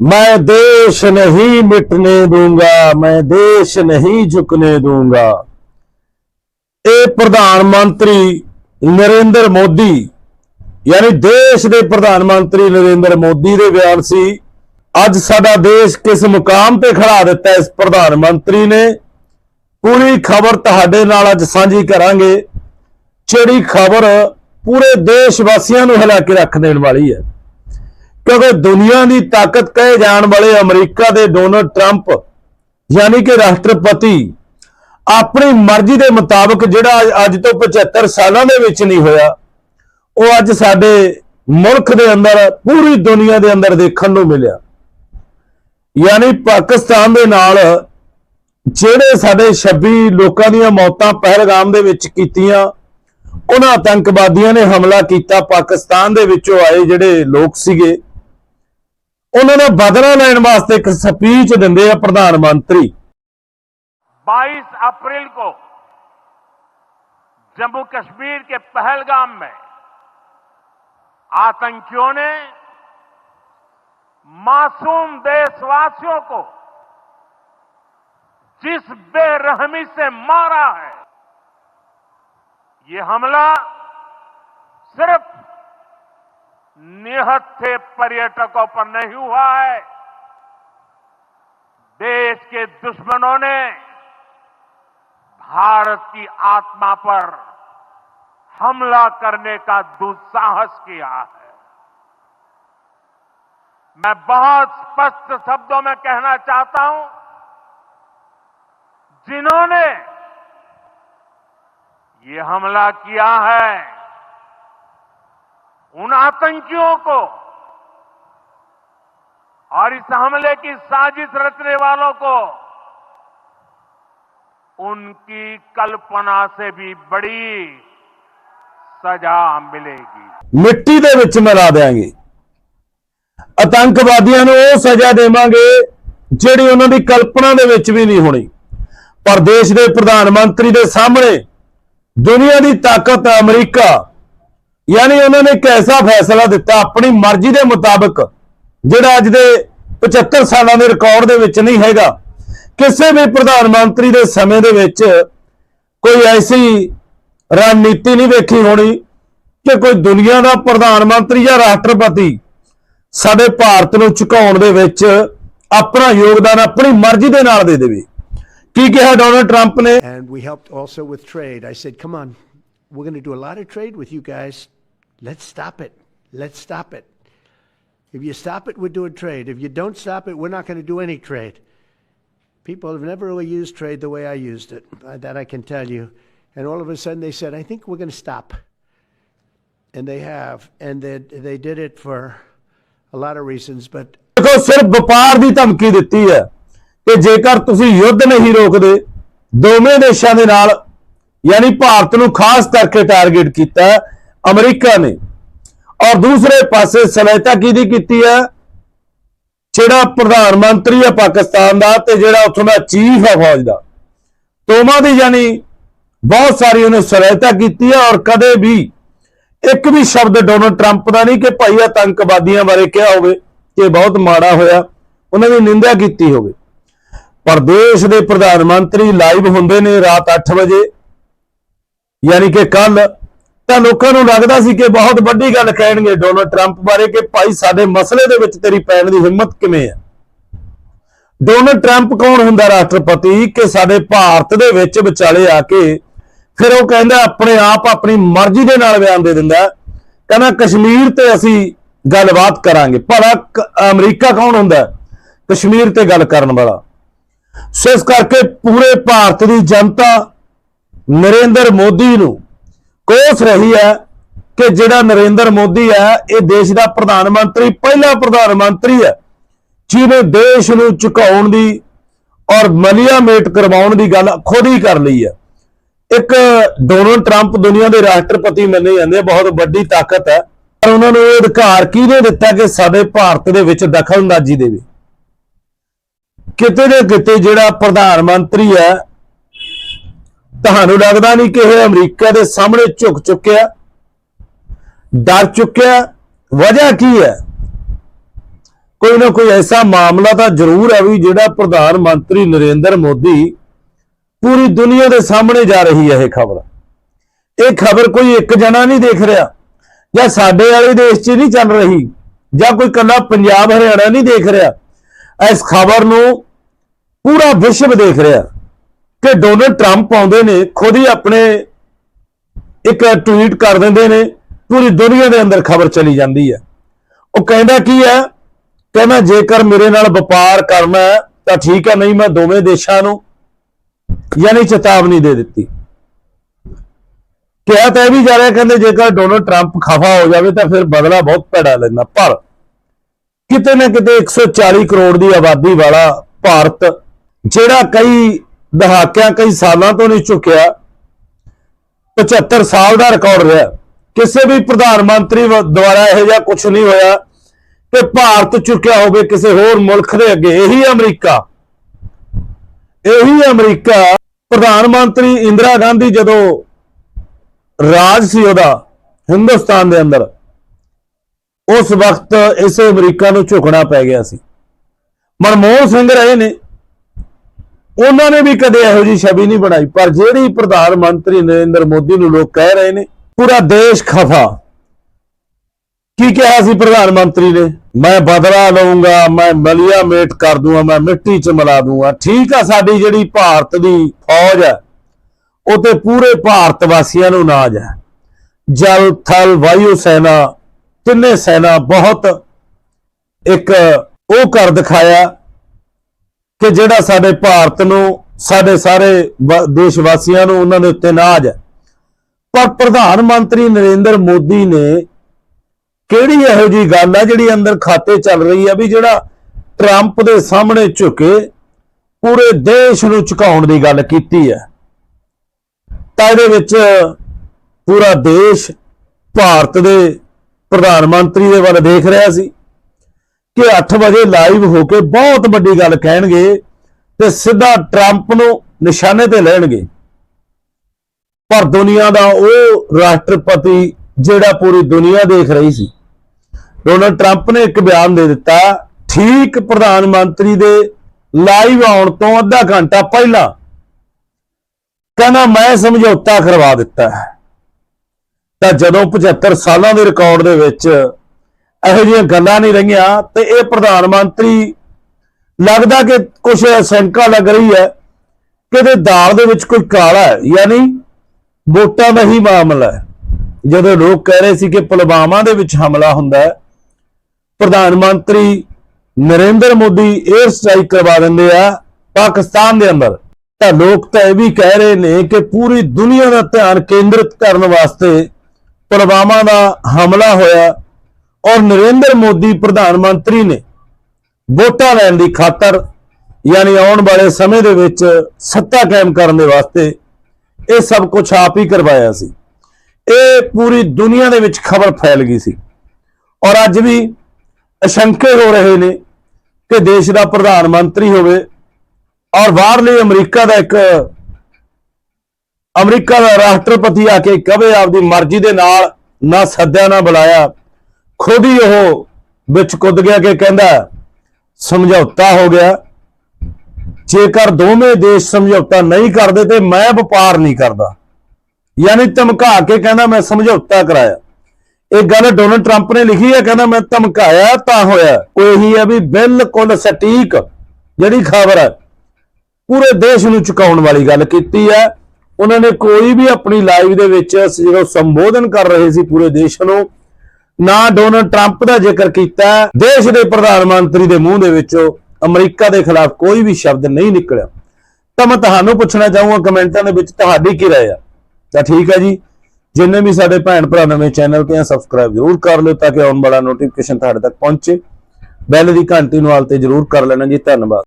मैं देश नहीं मिटने दूंगा मैं देश नहीं झुकने दूंगा ਇਹ ਪ੍ਰਧਾਨ ਮੰਤਰੀ ਨਰਿੰਦਰ ਮੋਦੀ ਯਾਨੀ ਦੇਸ਼ ਦੇ ਪ੍ਰਧਾਨ ਮੰਤਰੀ ਨਰਿੰਦਰ ਮੋਦੀ ਦੇ ਬਿਆਨ ਸੀ ਅੱਜ ਸਾਡਾ ਦੇਸ਼ ਕਿਸ ਮੁਕਾਮ ਤੇ ਖੜਾ ਦਿੱਤਾ ਇਸ ਪ੍ਰਧਾਨ ਮੰਤਰੀ ਨੇ ਪੂਰੀ ਖਬਰ ਤੁਹਾਡੇ ਨਾਲ ਅੱਜ ਸਾਂਝੀ ਕਰਾਂਗੇ ਜਿਹੜੀ ਖਬਰ ਪੂਰੇ ਦੇਸ਼ ਵਾਸੀਆਂ ਨੂੰ ਹਿਲਾ ਕੇ ਰੱਖ ਦੇਣ ਵਾਲੀ ਹੈ ਕਿਉਂਕਿ ਦੁਨੀਆ ਦੀ ਤਾਕਤ ਕਹੇ ਜਾਣ ਵਾਲੇ ਅਮਰੀਕਾ ਦੇ ਡੋਨਲਡ ਟਰੰਪ, ਯਾਨੀ ਕਿ ਰਾਸ਼ਟਰਪਤੀ, ਆਪਣੀ ਮਰਜ਼ੀ ਦੇ ਮੁਤਾਬਕ ਜਿਹੜਾ ਅੱਜ ਤੋਂ 75 ਸਾਲਾਂ ਦੇ ਵਿੱਚ ਨਹੀਂ ਹੋਇਆ, ਉਹ ਅੱਜ ਸਾਡੇ ਮੁਲਕ ਦੇ ਅੰਦਰ, ਪੂਰੀ ਦੁਨੀਆ ਦੇ ਅੰਦਰ ਦੇਖਣ ਨੂੰ ਮਿਲਿਆ। ਯਾਨੀ ਪਾਕਿਸਤਾਨ ਦੇ ਨਾਲ ਜਿਹੜੇ ਸਾਡੇ 26 ਲੋਕਾਂ ਦੀਆਂ ਮੌਤਾਂ ਪਹਿਲਗਾਮ ਦੇ ਵਿੱਚ ਕੀਤੀਆਂ, ਉਹਨਾਂ ਆਤੰਕਵਾਦੀਆਂ ਨੇ ਹਮਲਾ ਕੀਤਾ, ਪਾਕਿਸਤਾਨ ਦੇ ਵਿੱਚੋਂ ਆਏ ਜਿਹੜੇ ਲੋਕ ਸੀਗੇ। ਉਹਨਾਂ ਦਾ ਬਦਲਾ ਲੈਣ ਵਾਸਤੇ ਇੱਕ ਸਪੀਚ ਦਿੰਦੇ ਆ ਪ੍ਰਧਾਨ ਮੰਤਰੀ 22 अप्रैल को जम्मू कश्मीर के पहलगाम में आतंकियों ने मासूम देशवासियों को जिस बेरहमी से मारा है ये हमला सिर्फ निहत्थे पर्यटकों पर नहीं हुआ है। देश के दुश्मनों ने भारत की आत्मा पर हमला करने का दुस्साहस किया है। मैं बहुत स्पष्ट शब्दों में कहना चाहता हूँ, जिन्होंने ये हमला किया है उन आतंकियों को और इस हमले की साजिश रचने वालों को उनकी कल्पना से भी बड़ी सजा मिलेगी ਮਿੱਟੀ ਦੇ ਵਿੱਚ ਮਿਲਾ ਦੇਾਂਗੇ ਆਤੰਕਵਾਦੀਆਂ ਨੂੰ ਉਹ ਸਜ਼ਾ ਦੇਵਾਂਗੇ ਜਿਹੜੀ ਉਹਨਾਂ ਦੀ ਕਲਪਨਾ ਦੇ ਵਿੱਚ ਵੀ ਨਹੀਂ ਹੋਣੀ ਪਰ ਦੇਸ਼ ਦੇ ਪ੍ਰਧਾਨ ਮੰਤਰੀ ਦੇ ਸਾਹਮਣੇ ਦੁਨੀਆ ਦੀ ਤਾਕਤ ਅਮਰੀਕਾ ਯਾਨੀ ਉਹਨਾਂ ਨੇ ਇੱਕ ਐਸਾ ਫੈਸਲਾ ਦਿੱਤਾ ਆਪਣੀ ਮਰਜ਼ੀ ਦੇ ਮੁਤਾਬਕ ਜਿਹੜਾ ਅੱਜ ਦੇ 75 ਸਾਲਾਂ ਦੇ ਰਿਕਾਰਡ ਦੇ ਵਿੱਚ ਨਹੀਂ ਹੈਗਾ ਕਿਸੇ ਵੀ ਪ੍ਰਧਾਨ ਮੰਤਰੀ ਦੇ ਸਮੇਂ ਦੇ ਵਿੱਚ ਕੋਈ ਐਸੀ ਰਣਨੀਤੀ ਨਹੀਂ ਵੇਖੀ ਹੋਣੀ ਕਿ ਕੋਈ ਦੁਨੀਆ ਦਾ ਪ੍ਰਧਾਨ ਮੰਤਰੀ ਜਾਂ ਰਾਸ਼ਟਰਪਤੀ ਸਾਡੇ ਭਾਰਤ ਨੂੰ ਝੁਕਾਉਣ ਦੇ ਵਿੱਚ ਆਪਣਾ ਯੋਗਦਾਨ ਆਪਣੀ ਮਰਜ਼ੀ ਦੇ ਨਾਲ ਦੇ ਦੇਵੇ ਕੀ ਕਿਹਾ ਡੋਨਲਡ ਟਰੰਪ ਨੇ And we helped also with trade. I said, come on, we're going to do a lot of trade with you guys. Let's stop it. Let's stop it. If you stop it, we're doing trade. If you don't stop it, we're not going to do any trade. People have never really used trade the way I used it. Uh, That I can tell you. And all of a sudden they said, I think we're going to stop. And they have. And they, they did it for a lot of reasons. But ਦੇਖੋ ਸਿਰਫ ਵਪਾਰ ਦੀ ਧਮਕੀ ਦਿੱਤੀ ਹੈ ਕਿ ਜੇਕਰ ਤੁਸੀਂ ਯੁੱਧ ਨਹੀਂ ਰੋਕਦੇ ਦੋਵੇਂ ਦੇਸ਼ਾਂ ਦੇ ਨਾਲ ਯਾਨੀ ਭਾਰਤ ਨੂੰ ਖਾਸ ਕਰਕੇ ਟਾਰਗੇਟ ਕੀਤਾ ਹੈ ਅਮਰੀਕਾ ਨੇ। ਔਰ ਦੂਸਰੇ ਪਾਸੇ ਸਹਾਇਤਾ ਕਿਹਦੀ ਕੀਤੀ ਹੈ? ਜਿਹੜਾ ਪ੍ਰਧਾਨ ਮੰਤਰੀ ਹੈ ਪਾਕਿਸਤਾਨ ਦਾ ਤੇ ਜਿਹੜਾ ਉੱਥੋਂ ਦਾ ਚੀਫ ਹੈ ਫੌਜ ਦਾ। ਦੋਵਾਂ ਦੀ ਯਾਨੀ ਬਹੁਤ ਸਾਰੀ ਉਹਨੇ ਸਹਾਇਤਾ ਕੀਤੀ ਹੈ ਔਰ ਕਦੇ ਵੀ ਇੱਕ ਵੀ ਸ਼ਬਦ ਡੋਨਲਡ ਟਰੰਪ ਦਾ ਨਹੀਂ ਕਿ ਭਾਈ ਆਤੰਕਵਾਦੀਆਂ ਬਾਰੇ ਕਿਹਾ ਹੋਵੇ ਕਿ ਬਹੁਤ ਮਾੜਾ ਹੋਇਆ, ਉਹਨਾਂ ਦੀ ਨਿੰਦਿਆ ਕੀਤੀ ਹੋਵੇ। ਪਰ ਦੇਸ਼ ਦੇ ਪ੍ਰਧਾਨ ਮੰਤਰੀ ਲਾਈਵ ਹੁੰਦੇ ਨੇ ਰਾਤ 8 ਵਜੇ, ਯਾਨੀ ਕਿ ਕੱਲ ਤਾਂ ਲੋਕਾਂ ਨੂੰ ਲੱਗਦਾ ਸੀ ਕਿ ਬਹੁਤ ਵੱਡੀ ਗੱਲ ਕਹਿਣਗੇ ਡੋਨਲਡ ਟਰੰਪ ਬਾਰੇ ਕਿ ਭਾਈ ਸਾਡੇ ਮਸਲੇ ਦੇ ਵਿੱਚ ਤੇਰੀ ਪੈਣ ਦੀ ਹਿੰਮਤ ਕਿਵੇਂ ਹੈ? ਡੋਨਲਡ ਟਰੰਪ ਕੌਣ ਹੁੰਦਾ ਰਾਸ਼ਟਰਪਤੀ ਕਿ ਸਾਡੇ ਭਾਰਤ ਦੇ ਵਿੱਚ ਵਿਚਾਲੇ ਆ ਕੇ ਫਿਰ ਉਹ ਕਹਿੰਦਾ ਆਪਣੇ ਆਪ ਆਪਣੀ ਮਰਜ਼ੀ ਦੇ ਨਾਲ ਬਿਆਨ ਦੇ ਦਿੰਦਾ, ਕਹਿੰਦਾ ਕਸ਼ਮੀਰ ਤੇ ਅਸੀਂ ਗੱਲਬਾਤ ਕਰਾਂਗੇ। ਭਲਾ ਅਮਰੀਕਾ ਕੌਣ ਹੁੰਦਾ? ਕਸ਼ਮੀਰ ਤੇ ਗੱਲ ਕਰਨ ਵਾਲਾ। ਸੋ ਇਸ ਕਰਕੇ ਪੂਰੇ ਭਾਰਤ ਦੀ ਜਨਤਾ ਨਰਿੰਦਰ ਮੋਦੀ ਨੂੰ ਕੋਸ ਰਹੀ ਹੈ ਕਿ ਜਿਹੜਾ ਨਰਿੰਦਰ ਮੋਦੀ ਹੈ ਇਹ ਦੇਸ਼ ਦਾ ਪ੍ਰਧਾਨ ਮੰਤਰੀ ਪਹਿਲਾ ਪ੍ਰਧਾਨ ਮੰਤਰੀ ਹੈ ਜਿਹਨੇ ਦੇਸ਼ ਨੂੰ ਝੁਕਾਉਣ ਦੀ ਔਰ ਮਲੀਆ ਮੇਟ ਕਰਵਾਉਣ ਦੀ ਗੱਲ ਖੁਦ ਹੀ ਕਰ ਲਈ ਹੈ। ਇੱਕ ਡੋਨਲਡ ਟਰੰਪ ਦੁਨੀਆ ਦੇ ਰਾਸ਼ਟਰਪਤੀ ਮੰਨੇ ਜਾਂਦੇ ਆ, ਬਹੁਤ ਵੱਡੀ ਤਾਕਤ ਹੈ। ਪਰ ਉਹਨਾਂ ਨੂੰ ਇਹ ਅਧਿਕਾਰ ਕਿਹਨੇ ਦਿੱਤਾ ਕਿ ਸਾਡੇ ਭਾਰਤ ਦੇ ਵਿੱਚ ਦਖਲਅੰਦਾਜ਼ੀ ਦੇਵੇ? ਕਿਤੇ ਨਾ ਕਿਤੇ ਜਿਹੜਾ ਪ੍ਰਧਾਨ ਮੰਤਰੀ ਹੈ ਤੁਹਾਨੂੰ ਲੱਗਦਾ ਨਹੀਂ ਕਿ ਇਹ ਅਮਰੀਕਾ ਦੇ ਸਾਹਮਣੇ ਝੁਕ ਚੁੱਕਿਆ? ਡਰ ਚੁੱਕਿਆ? ਵਜ੍ਹਾ ਕੀ ਹੈ? ਕੋਈ ਨਾ ਕੋਈ ਐਸਾ ਮਾਮਲਾ ਤਾਂ ਜ਼ਰੂਰ ਹੈ ਵੀ ਜਿਹੜਾ ਪ੍ਰਧਾਨ ਮੰਤਰੀ ਨਰਿੰਦਰ ਮੋਦੀ ਪੂਰੀ ਦੁਨੀਆ ਦੇ ਸਾਹਮਣੇ ਜਾ ਰਹੀ ਹੈ ਇਹ ਖਬਰ। ਇਹ ਖਬਰ ਕੋਈ ਇੱਕ ਜਣਾ ਨਹੀਂ ਦੇਖ ਰਿਹਾ, ਜਾਂ ਸਾਡੇ ਵਾਲੇ ਦੇਸ਼ 'ਚ ਨਹੀਂ ਚੱਲ ਰਹੀ, ਜਾਂ ਕੋਈ ਕੱਲਾ ਪੰਜਾਬ, ਹਰਿਆਣਾ ਨਹੀਂ ਦੇਖ ਰਿਹਾ। ਇਸ ਖਬਰ ਨੂੰ ਪੂਰਾ ਵਿਸ਼ਵ ਦੇਖ ਰਿਹਾ। ਕਿ ਡੋਨਲਡ ਟਰੰਪ ਆਉਂਦੇ ਨੇ, ਖੁਦ ਹੀ ਆਪਣੇ ਇੱਕ ਟਵੀਟ ਕਰ ਦਿੰਦੇ ਨੇ, ਪੂਰੀ ਦੁਨੀਆ ਦੇ ਅੰਦਰ ਖਬਰ ਚਲੀ ਜਾਂਦੀ ਹੈ। ਉਹ ਕਹਿੰਦਾ ਕੀ ਹੈ? ਕਹਿੰਦਾ ਜੇਕਰ ਮੇਰੇ ਨਾਲ ਵਪਾਰ ਕਰਨਾ ਤਾਂ ਠੀਕ ਹੈ, ਨਹੀਂ ਮੈਂ ਦੋਵੇਂ ਦੇਸ਼ਾਂ ਨੂੰ ਯਾਨੀ ਚੇਤਾਵਨੀ ਦੇ ਦਿੱਤੀ। ਕਿਹਾ ਤਾਂ ਇਹ ਵੀ ਜਾ ਰਿਹਾ, ਕਹਿੰਦੇ ਜੇਕਰ ਡੋਨਲਡ ਟਰੰਪ ਖਫਾ ਹੋ ਜਾਵੇ, ਤਾਂ ਫਿਰ ਬਦਲਾ ਬਹੁਤ ਭੈੜਾ ਲੈਣਾ ਪਰ ਕਿਤੇ ਨਾ ਕਿਤੇ 140 ਕਰੋੜ ਦੀ ਆਬਾਦੀ ਵਾਲਾ ਭਾਰਤ, ਜਿਹੜਾ ਕਈ ਦਹਾਕਿਆਂ ਕਈ ਸਾਲਾਂ ਤੋਂ ਨਹੀਂ ਝੁਕਿਆ। 75 ਸਾਲ ਦਾ ਰਿਕਾਰਡ ਰਿਹਾ। ਕਿਸੇ ਵੀ ਪ੍ਰਧਾਨ ਮੰਤਰੀ ਦੁਆਰਾ ਇਹੋ ਜਿਹਾ ਕੁਝ ਨਹੀਂ ਹੋਇਆ ਕਿ ਭਾਰਤ ਝੁਕਿਆ ਹੋਵੇ ਕਿਸੇ ਹੋਰ ਮੁਲਕ ਦੇ ਅੱਗੇ। ਇਹੀ ਅਮਰੀਕਾ। ਇਹੀ ਅਮਰੀਕਾ। ਪ੍ਰਧਾਨ ਮੰਤਰੀ ਇੰਦਰਾ ਗਾਂਧੀ ਜਦੋਂ ਰਾਜ ਸੀ ਉਹਦਾ, ਹਿੰਦੁਸਤਾਨ ਦੇ ਅੰਦਰ, ਉਸ ਵਕਤ ਇਸੇ ਅਮਰੀਕਾ ਨੂੰ ਝੁਕਣਾ ਪੈ ਗਿਆ ਸੀ। ਮਨਮੋਹਨ ਸਿੰਘ ਰਹੇ ਨੇ। ਉਹਨਾਂ ਨੇ ਵੀ ਕਦੇ ਇਹੋ ਜਿਹੀ ਛਵੀ ਨਹੀਂ ਬਣਾਈ। ਪਰ ਜਿਹੜੀ ਪ੍ਰਧਾਨ ਮੰਤਰੀ ਨਰਿੰਦਰ ਮੋਦੀ ਨੂੰ ਲੋਕ ਕਹਿ ਰਹੇ ਨੇ, ਪੂਰਾ ਦੇਸ਼ ਖਫਾ। ਕੀ ਕਿਹਾ ਸੀ ਪ੍ਰਧਾਨ ਮੰਤਰੀ ਨੇ? ਮੈਂ ਬਦਲਾ ਲਵਾਂਗਾ ਮੈਂ ਮਲਿਆ ਮੇਟ ਕਰ ਦੂੰਗਾ, ਮੈਂ ਮਿੱਟੀ 'ਚ ਮਿਲਾ ਦੂੰਗਾ। ਠੀਕ ਆ, ਸਾਡੀ ਜਿਹੜੀ ਭਾਰਤ ਦੀ ਫੌਜ ਹੈ, ਉਹ ਤੇ ਪੂਰੇ ਭਾਰਤ ਵਾਸੀਆਂ ਨੂੰ ਨਾਜ ਹੈ। ਜਲ, ਥਲ, ਵਾਯੂ ਸੈਨਾ, ਤਿੰਨੇ ਸੈਨਾ ਬਹੁਤ ਇੱਕ ਉਹ ਕਰ ਦਿਖਾਇਆ। ਕਿ ਜਿਹੜਾ ਸਾਡੇ ਭਾਰਤ ਨੂੰ, ਸਾਡੇ ਸਾਰੇ ਵ- ਦੇਸ਼ ਵਾਸੀਆਂ ਨੂੰ ਉਹਨਾਂ ਦੇ ਉੱਤੇ ਨਾਜ ਹੈ। ਪਰ ਪ੍ਰਧਾਨ ਮੰਤਰੀ ਨਰਿੰਦਰ ਮੋਦੀ ਨੇ ਕਿਹੜੀ ਇਹੋ ਜੀ ਗੱਲ ਹੈ ਜਿਹੜੀ ਅੰਦਰ ਖਾਤੇ ਚੱਲ ਰਹੀ ਹੈ ਵੀ ਜਿਹੜਾ ਟਰੰਪ ਦੇ ਸਾਹਮਣੇ ਝੁਕੇ, ਪੂਰੇ ਦੇਸ਼ ਨੂੰ ਝੁਕਾਉਣ ਦੀ ਗੱਲ ਕੀਤੀ ਹੈ। ਤਾਂ ਇਹਦੇ ਵਿੱਚ ਪੂਰਾ ਦੇਸ਼ ਭਾਰਤ ਦੇ ਪ੍ਰਧਾਨ ਮੰਤਰੀ ਦੇ ਵੱਲ ਦੇਖ ਰਿਹਾ ਸੀ। ਕਿ 8 ਵਜੇ ਲਾਈਵ ਹੋ ਕੇ ਬਹੁਤ ਵੱਡੀ ਗੱਲ ਕਹਿਣਗੇ ਤੇ ਸਿੱਧਾ ਟਰੰਪ ਨੂੰ ਨਿਸ਼ਾਨੇ ਤੇ ਲੈਣਗੇ। ਪਰ ਦੁਨੀਆ ਦਾ ਉਹ ਰਾਸ਼ਟਰਪਤੀ ਜਿਹੜਾ ਪੂਰੀ ਦੁਨੀਆ ਦੇਖ ਰਹੀ ਸੀ। ਡੋਨਲਡ ਟਰੰਪ ਨੇ ਇੱਕ ਬਿਆਨ ਦੇ ਦਿੱਤਾ, ਠੀਕ ਪ੍ਰਧਾਨ ਮੰਤਰੀ ਦੇ ਲਾਈਵ ਆਉਣ ਤੋਂ ਅੱਧਾ ਘੰਟਾ ਪਹਿਲਾਂ। ਕਹਿੰਦਾ, ਮੈਂ ਸਮਝੌਤਾ ਕਰਵਾ ਦਿੱਤਾ ਹੈ। ਤਾਂ ਜਦੋਂ 75 ਸਾਲਾਂ ਦੇ ਰਿਕਾਰਡ ਦੇ ਵਿੱਚ ਇਹੋ ਜਿਹੀਆਂ ਗੱਲਾਂ ਨਹੀਂ ਰਹੀਆਂ ਤੇ ਇਹ ਪ੍ਰਧਾਨ ਮੰਤਰੀ ਲੱਗਦਾ ਕਿ ਕੁਝ ਸ਼ੰਕਾ ਲੱਗ ਰਹੀ ਹੈ ਕਿ ਇਹਦੇ ਦਾਲ ਦੇ ਵਿੱਚ ਕੋਈ ਕਾਲਾ ਹੈ, ਯਾਨੀ ਵੋਟਾਂ ਦਾ ਹੀ ਮਾਮਲਾ ਹੈ। ਜਦੋਂ ਲੋਕ ਕਹਿ ਰਹੇ ਸੀ ਕਿ ਪੁਲਵਾਮਾ ਦੇ ਵਿੱਚ ਹਮਲਾ ਹੁੰਦਾ ਹੈ, ਪ੍ਰਧਾਨ ਮੰਤਰੀ ਨਰਿੰਦਰ ਮੋਦੀ 에ਅਰ ਸਟ੍ਰਾਈਕ ਕਰਵਾ ਦਿੰਦੇ ਆ ਪਾਕਿਸਤਾਨ ਦੇ ਅੰਦਰ। ਤਾਂ ਲੋਕ ਤਾਂ ਇਹ ਵੀ ਕਹਿ ਰਹੇ ਨੇ ਕਿ ਪੂਰੀ ਦੁਨੀਆ ਦਾ ਧਿਆਨ ਕੇਂਦਰਿਤ ਕਰਨ ਵਾਸਤੇ ਪੁਲਵਾਮਾ ਦਾ ਹਮਲਾ ਹੋਇਆ। ਔਰ ਨਰਿੰਦਰ ਮੋਦੀ ਪ੍ਰਧਾਨ ਮੰਤਰੀ ਨੇ ਵੋਟਾਂ ਲੈਣ ਦੀ ਖਾਤਰ, ਯਾਨੀ ਆਉਣ ਵਾਲੇ ਸਮੇਂ ਦੇ ਵਿੱਚ ਸੱਤਾ ਕਾਇਮ ਕਰਨ ਦੇ ਵਾਸਤੇ ਇਹ ਸਭ ਕੁਝ ਆਪ ਹੀ ਕਰਵਾਇਆ ਸੀ। ਇਹ ਪੂਰੀ ਦੁਨੀਆ ਦੇ ਵਿੱਚ ਖਬਰ ਫੈਲ ਗਈ ਸੀ। ਔਰ ਅੱਜ ਵੀ ਅਸ਼ੰਕੇ ਹੋ ਰਹੇ ਨੇ ਕਿ ਦੇਸ਼ ਦਾ ਪ੍ਰਧਾਨ ਮੰਤਰੀ ਹੋਵੇ ਔਰ ਬਾਹਰਲੇ ਅਮਰੀਕਾ ਦਾ ਇੱਕ, ਅਮਰੀਕਾ ਦਾ ਰਾਸ਼ਟਰਪਤੀ ਆ ਕੇ ਕਵੇ ਆਪਦੀ ਮਰਜ਼ੀ ਦੇ ਨਾਲ ਨਾ ਸੱਦਿਆ ਨਾ ਬੁਲਾਇਆ। ਖੁਦ ਹੀ ਉਹ ਵਿੱਚ ਕੁੱਦ ਗਿਆ ਕਿ ਕਹਿੰਦਾ, ਸਮਝੌਤਾ ਹੋ ਗਿਆ। ਜੇਕਰ ਦੋਵੇਂ ਦੇਸ਼ ਸਮਝੌਤਾ ਨਹੀਂ ਕਰਦੇ ਤੇ ਮੈਂ ਵਪਾਰ ਨਹੀਂ ਕਰਦਾ। ਯਾਨੀ ਧਮਕਾ ਕੇ ਕਹਿੰਦਾ, ਮੈਂ ਸਮਝੌਤਾ ਕਰਾਇਆ। ਇਹ ਗੱਲ ਡੋਨਲਡ ਟਰੰਪ ਨੇ ਲਿਖੀ ਹੈ, ਕਹਿੰਦਾ, ਮੈਂ ਧਮਕਾਇਆ ਤਾਂ ਹੋਇਆ। ਉਹ ਇਹੀ ਹੈ ਵੀ ਬਿਲਕੁਲ ਸਟੀਕ ਜਿਹੜੀ ਖਬਰ ਹੈ, ਪੂਰੇ ਦੇਸ਼ ਨੂੰ ਚੁਕਾਉਣ ਵਾਲੀ ਗੱਲ ਕੀਤੀ ਹੈ। ਉਹਨਾਂ ਨੇ ਕੋਈ ਵੀ ਆਪਣੀ ਲਾਈਵ ਦੇ ਵਿੱਚ ਜਦੋਂ ਸੰਬੋਧਨ ਕਰ ਰਹੇ ਸੀ ਪੂਰੇ ਦੇਸ਼ ਨੂੰ ਨਾ ਡੋਨਲਡ ਟਰੰਪ ਦਾ ਜ਼ਿਕਰ ਕੀਤਾ, ਦੇਸ਼ ਦੇ ਪ੍ਰਧਾਨ ਮੰਤਰੀ ਦੇ ਮੂੰਹ ਦੇ ਵਿੱਚੋਂ ਅਮਰੀਕਾ ਦੇ ਖਿਲਾਫ ਕੋਈ ਵੀ ਸ਼ਬਦ ਨਹੀਂ ਨਿਕਲਿਆ। ਤਾਂ ਮੈਂ ਤੁਹਾਨੂੰ ਪੁੱਛਣਾ ਚਾਹੂੰਗਾ, ਕਮੈਂਟਾਂ ਦੇ ਵਿੱਚ ਤੁਹਾਡੀ ਕੀ ਰਾਏ ਆ? ਤਾਂ ਠੀਕ ਹੈ ਜੀ। ਜਿੰਨੇ ਵੀ ਸਾਡੇ ਭੈਣ ਭਰਾ ਨਵੇਂ ਚੈਨਲ ਤੇ ਆ ਸਬਸਕ੍ਰਾਈਬ ਜ਼ਰੂਰ ਕਰ ਲਿਓ ਤਾਂ ਕਿ ਆਉਣ ਵਾਲਾ ਨੋਟੀਫਿਕੇਸ਼ਨ ਤੁਹਾਡੇ ਤੱਕ ਪਹੁੰਚੇ। ਬੈਲ ਦੀ ਘੰਟੀ ਨੂੰ ਆਲ ਤੇ ਜ਼ਰੂਰ ਕਰ ਲੈਣਾ ਜੀ। ਧੰਨਵਾਦ।